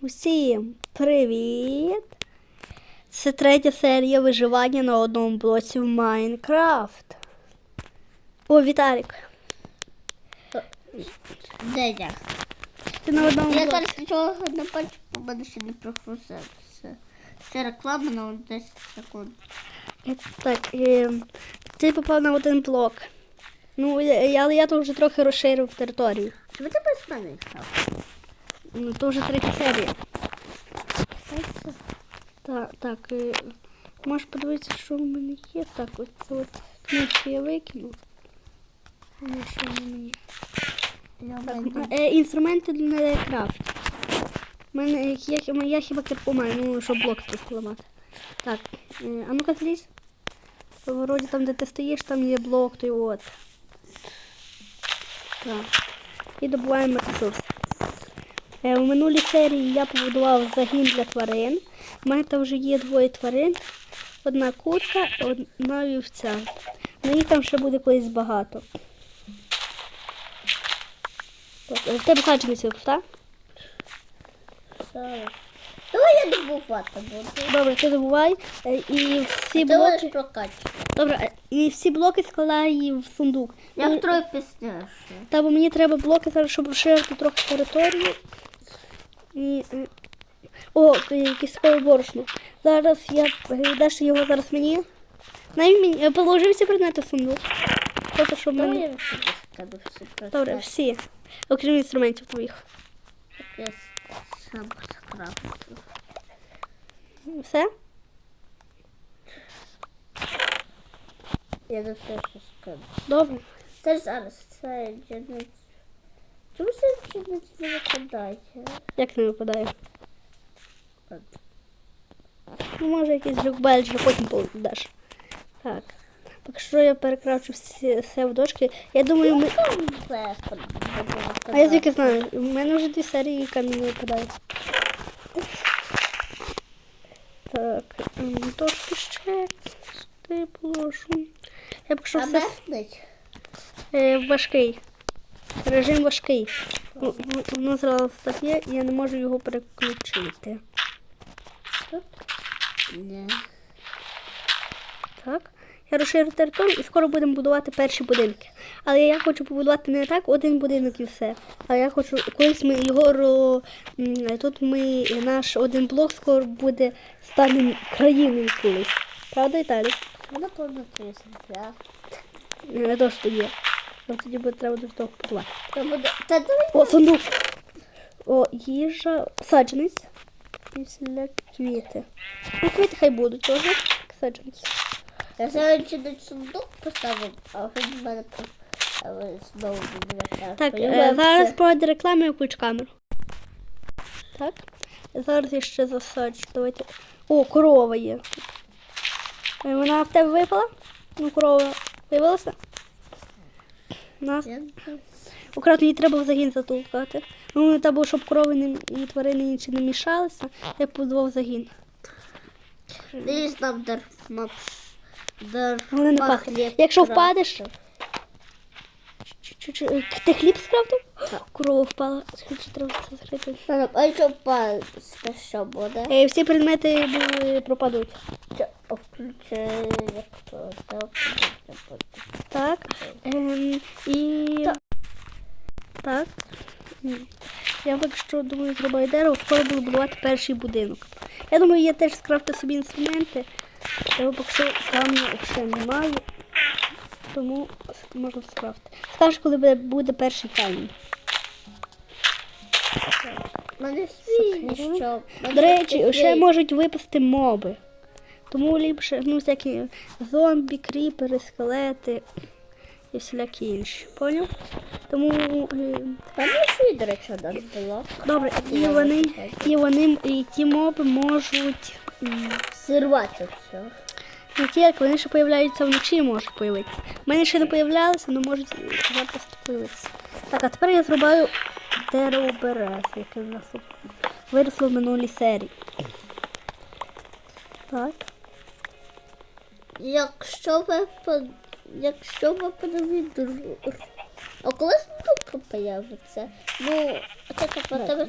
Усім привіт! Це третя серія виживання на одному блоці в Майнкрафт. О, Віталік, Де я? ти на одному Я зараз нічого не бачу, бо мене ще не прогрузився. Це реклама на 10 секунд. Е, Так, е, ти попав на один блок. Ну, я- але я тут вже трохи розширив територію. Чому ти без мене став? Ну, то вже третя серія. Так, так. е, Можеш подивитися, що в мене є. Так, от це от книжки я викинув. Ну, що в мене є? Так, е, інструменти для крафт. У мене я, хіба- я хіба кирку маю, ну, щоб блок тут ламати. Так, е, а ну-ка злізь. Вроді там, де ти стоїш, там є блок, той от. Так. І добуваємо ресурс. Е, у минулій серії я побудував загін для тварин. У мене там вже є двоє тварин. Одна курка, одна вівця. Їх там ще буде колись багато. Е, В тебе саджанці, так? Зараз. Давай я добувати буду. Добре, ти добувай. Е, І всі Ти блоки. Добре, і всі блоки складай в сундук. Я втрою пізніше. Та бо мені треба блоки зараз, щоб розширити трохи територію. І. О, к- борошно. Зараз я даш його зараз мені. Най положи всі предмети в сундук. Просто щоб мене. Добре, всі. Окрім інструментів твоїх. Я сам скрафту. Все? Я до все що скажу. Добре. Це зараз, це джинець. Чому це джинець не викладає? Як не випадає? От. Ну, може якийсь люкбель, вже потім даш. Так. Поки що я перекравчу всі все в дошки. Я думаю, ми. А я тільки знаю, у мене вже дві серії камінь випадають. Так, дошки ще сюди положу. Я поки що все е, важкий. Режим важкий. Ну, Воно зразу так є, і я не можу його переключити. Ні. Так. Я розширю територію і скоро будемо будувати перші будинки. Але я хочу побудувати не так один будинок і все. А я хочу, колись ми його ро... тут ми наш один блок скоро буде стане країною колись. Правда, Віталій? Вона повністю земля. Не то, що є. От тоді буде треба до того побудувати. Та буде. Та давай. О, сундук. О, їжа, саджанець. Після квіти. Ну, квіти хай будуть теж. Саджанець. Я зараз чи сундук поставив, а він в мене знову буде Так, е, зараз пройде реклама і включ камеру. Так. Зараз я ще засаджу. Давайте. О, корова є. Е, Вона в тебе випала? Ну, корова виявилася? Нас. Акуратно, їй треба в загін затулкати. Ну, треба, щоб корови не, і тварини інші не мішалися. Я побудував загін. Там Вони не пахнуть. Якщо впадеш. Е, Ти хліб скрафтив? Корова впала. Скільки треба це закрити. А якщо впасти, що буде? Е, Всі предмети були- пропадуть. Так, Так. Ем, і. Так. Я поки що думаю, зробити дерево, скоро буду будувати перший будинок. Я думаю, я теж скрафту собі інструменти. Я поки що камня взагалі немає. Тому можна скрафтити. Скажеш, коли буде, буде перший камінь. Мене свій? До речі, ще можуть випасти моби. Тому ліпше, ну, всякі зомбі, кріпери, скелети і всілякі інші. Поняв? Тому Мене свій, до речі, один було. добре, і вони, і вони, і ті моби можуть м, Сирвати все. не тільки, вони ще появляються вночі, можуть появитися. У мене ще не появлялися, але можуть запросто появитися. Так, а тепер я зрубаю дерево берез, яке в нас тут виросло в минулій серії. Так. Якщо ви по- якщо ви подиві А коли сундук появиться? Ну, це так, у тебе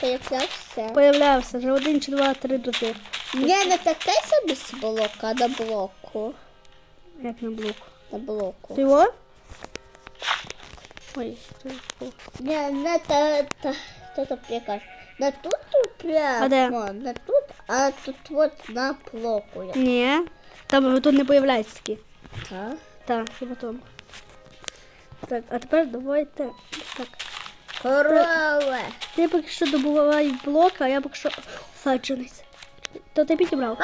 появлявся. Появлявся вже один чи два, три рази. Ні, не таке собі з блоку, а на блоку. Як на блок. На блоку. Ти його? Ой, я. Ні, не та, та, та, та, кажу. Не тут прямо, А де? не тут, а тут от на блоку. Ні. Там тут не появляється такі. Так. Так, і потім. Так, а тепер давайте. Так. Корова. Ти поки що добувай блок, а я поки що саджанець. То ти підібрав.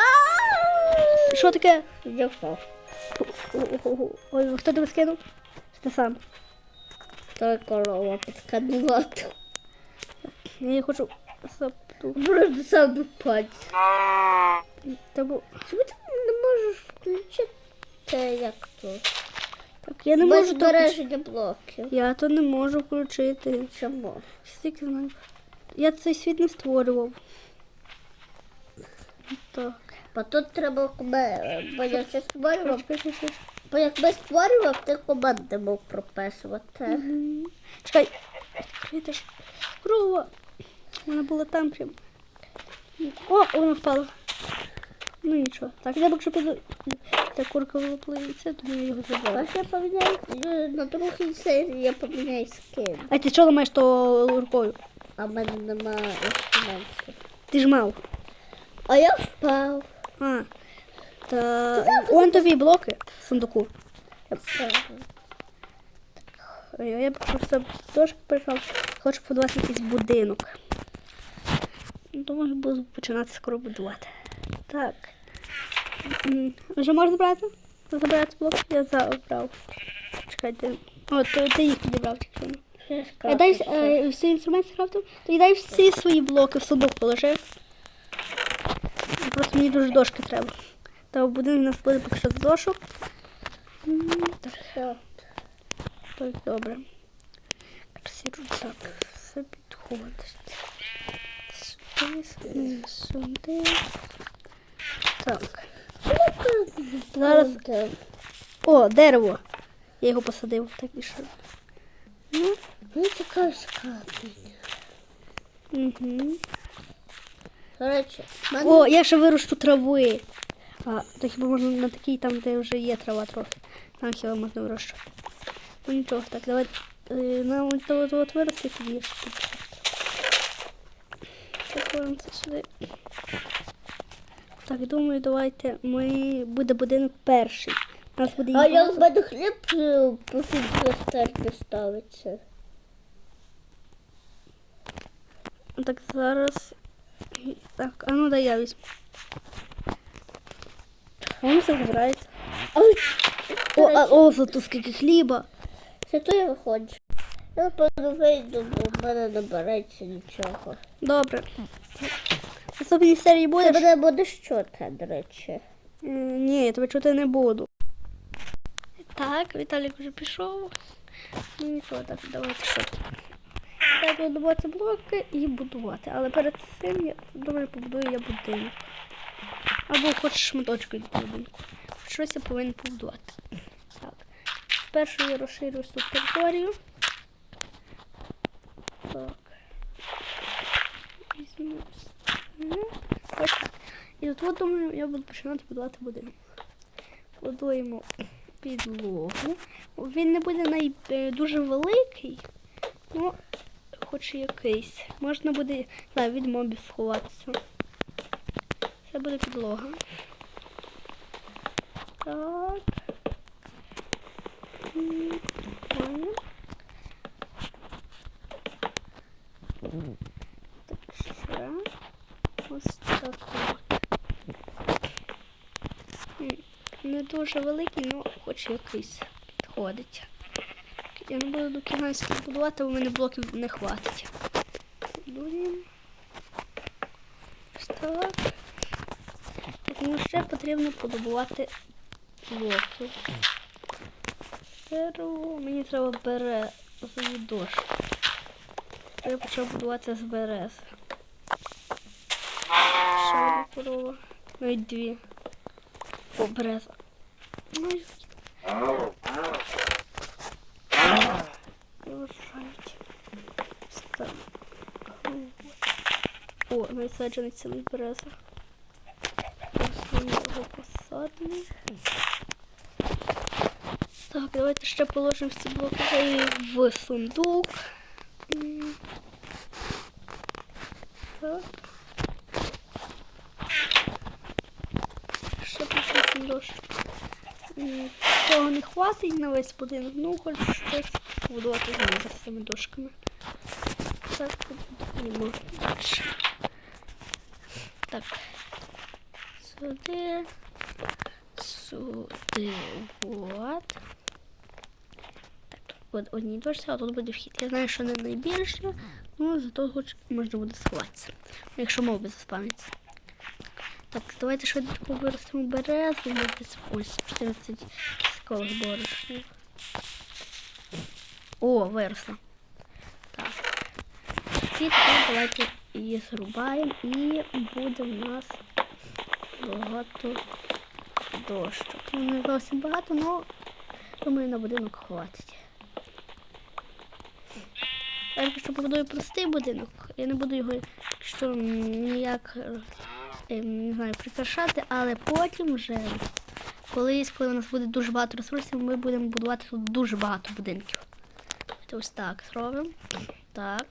Що таке? Я впав. Ой, хто тебе скинув? Ти сам. Той корова підканула. Я хочу запту. Просто сам впасть. Тому Чому ти можеш включити як тут? так, я не Без можу то. включ- блоків. Я то не можу включити. Чому? Стільки знаю. Я цей світ не створював. Так. Бо тут треба куме, бо я ще створював, бо якби створював, ти команди мог прописувати. Мгм. Чекай. Відкрити ж. Крова. Вона була там прям. О, вона впала. Ну нічого. Так, я якщо піду. Та курка вилуплюється, тому я його забрала. Я поміняю е, на другій серії, я поміняю скин. А ти що ламаєш то рукою? А в мене немає інструментів. Ти ж мав. А я впав. А. Та он тобі блоки в сундуку. Я б просто дошки прийшов. Хочу побудувати якийсь будинок. Ну, То може буду починати скоро будувати. Так. Вже можна брати? Забрати блок? Я забрав. Чекайте. О, то ти їх підібрав що. Я дай е, всі інструменти скрафтив, тоді дай всі свої блоки в сундук положи. Просто мені дуже дошки треба. Та будинку у нас буде поки що дошок. Так, так, добре. Рюкзак. Все підходить. Сюди, сюди, сюди. Так. Зараз. О, дерево. Я його посадив, так і що. Ну, Мені цікаво скрафтити. угу. До мене О, я ще вирощу трави. А, то хіба можна на такій там, де вже є трава трохи. Там хіба можна вирощувати. Ну нічого, так, давай. Е, нам от, от, от вирости тоді. це сюди. Так, думаю, давайте ми буде будинок перший. У нас буде А я в мене хліб е, поки не ставиться. Так, зараз. Так, а ну дай я візьму. А все збирається. Ой, О, а, о, тут скільки хліба. Зато я виходжу. Я вийду, бо в мене не береться нічого. Добре. В наступній серії Ти будеш? мене будеш чути, до речі. Ні, я тебе чути не буду. Так, Віталік вже пішов. Ну нічого, так, давайте що. Треба будувати блоки і будувати. Але перед цим я думаю, побудую я будинок. Або хоч шматочку від будинку. Щось я повинен побудувати. Так. Спершу я розширю цю територію. Так. Візьму. І от, думаю, я буду починати будувати будинок. Будуємо підлогу. Він не буде най... е, дуже великий, ну, хоч якийсь. Можна буде знаю, від мобів сховатися. Це буде підлога. Так. М, ой. Так, ще. Ось так. от. М, Не дуже великий, але хоч якийсь підходить. Я не буду до скільки будувати, бо мене блоків не хватить. Будуємо. Ось так. Тому ще потрібно подобувати блоки. Дерево. Мені треба березові дошки. Я почав будувати з берез. Ще корова. Навіть дві. О, береза мою. О, насаджений цілий береза. Його посадили. Так, давайте ще положимо ці блоки в сундук. Так. Ще пішли сундучок. Того не хватить на весь будинок, ну хоч щось будувати з цими дошками. Так, можна далі. Так. Сюди. Сюди. Вот. Так, тут буде одній дошці, а тут буде вхід. Я знаю, що не найбільше, ну зато хоч можна буде сховатися. Якщо мови заспавняться. Так, давайте швидко виростимо березу. і десь Ось 14 кіскових борошнів. О, виросла. Так. І тепер давайте її зрубаємо і буде в нас багато дощок. Ну, не зовсім багато, але думаю, на будинок хватить. Я якщо побудую простий будинок, я не буду його, якщо ніяк не знаю, прикрашати, але потім вже колись, коли у нас буде дуже багато ресурсів, ми будемо будувати тут дуже багато будинків. Ось так зробимо. Так.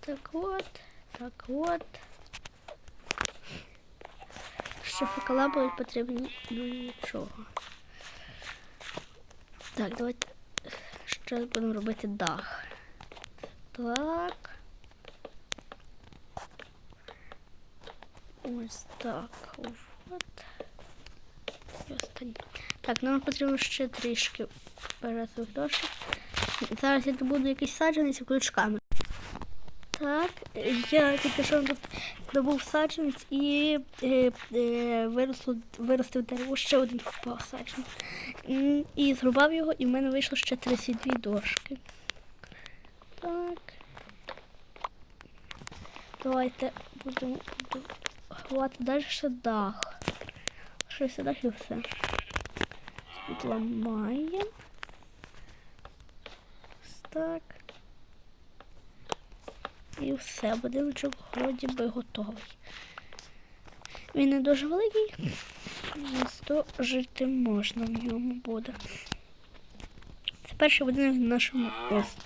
Так от. Так от. Ще факела будуть потрібні ну нічого. Так, давайте ще будемо робити дах. Так. Ось так. От. Так, нам потрібно ще трішки березових дошок. Зараз я добуду якийсь саджанець і включу камеру. Так, я тільки що добув саджанець і е, е, виросло, виростив дерево, ще один впав саджанець. І зрубав його, і в мене вийшло ще 32 дошки. Так. Давайте будемо ховати далі ще дах. Що все дах і все. Відламаємо. Ось так. І все, будиночок вроді би готовий. Він не дуже великий, то жити можна в ньому буде. Це перший будинок в нашому ось,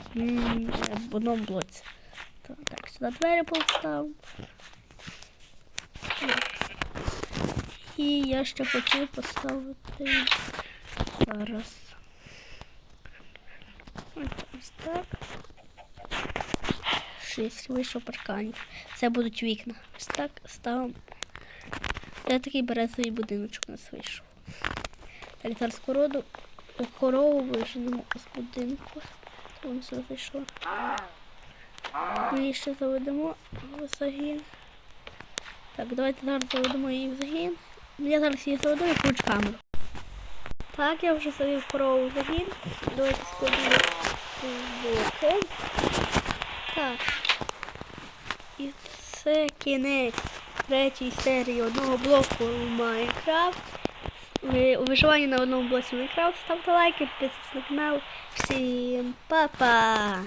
в одному блоці. Так, сюди двері поставив. І я ще хотів поставити зараз. Ось так. Шість вийшов парканів. Це будуть вікна. Ось так ставимо. Це такий березовий будиночок у нас вийшов. Так, зараз короду, корову виженемо з будинку. Воно сюди зайшло. Ми її ще заведемо в загін. Так, давайте зараз заведемо її в загін. Я зараз її заведу і включу камеру. Так, я вже завів корову в загін. Давайте складемо блоки. Так. І це кінець третьої серії одного блоку Майнкрафт. Ви у виживанні на одному блоці Майнкрафт. Ставте лайки, підписуйтесь на канал. Всім па-па!